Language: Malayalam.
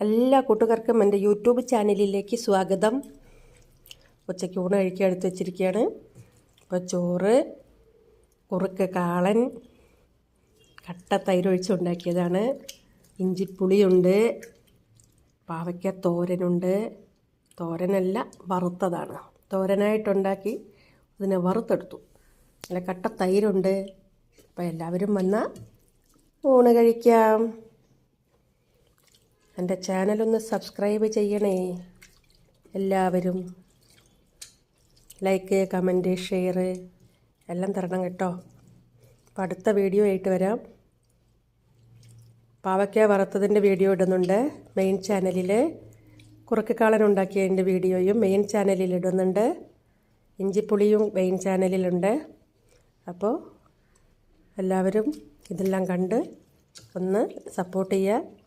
എല്ലാ കൂട്ടുകാർക്കും എന്റെ യൂട്യൂബ് ചാനലിലേക്ക് സ്വാഗതം. ഉച്ചയ്ക്ക് ഊണ് കഴിക്കാൻ എടുത്ത് വെച്ചിരിക്കുകയാണ്. ഇപ്പോൾ ചോറ് കുറുക്ക് കാളൻ കട്ട തൈരൊഴിച്ചുണ്ടാക്കിയതാണ് ഇഞ്ചിപ്പുളിയുണ്ട് പാവയ്ക്ക തോരനുണ്ട്. തോരനല്ല വറുത്തതാണ്. തോരനായിട്ടുണ്ടാക്കി അതിനെ വറുത്തെടുത്തു. അല്ല കട്ട തൈരുണ്ട്. അപ്പോൾ എല്ലാവരും വന്നാൽ ഊണ് കഴിക്കാം. എന്റെ ചാനലൊന്ന് സബ്സ്ക്രൈബ് ചെയ്യണേ. എല്ലാവരും ലൈക്ക് കമന്റ് ഷെയർ എല്ലാം തരണം കേട്ടോ. അപ്പം അടുത്ത വീഡിയോ ആയിട്ട് വരാം. പാവയ്ക്ക വറുത്തതിന്റെ വീഡിയോ ഇടുന്നുണ്ട് മെയിൻ ചാനലിൽ. കുറുക്കിക്കാളൻ ഉണ്ടാക്കിയതിന്റെ വീഡിയോയും മെയിൻ ചാനലിൽ ഇടുന്നുണ്ട്. ഇഞ്ചിപ്പുളിയും മെയിൻ ചാനലിലുണ്ട്. അപ്പോൾ എല്ലാവരും ഇതെല്ലാം കണ്ട് ഒന്ന് സപ്പോർട്ട് ചെയ്യുക.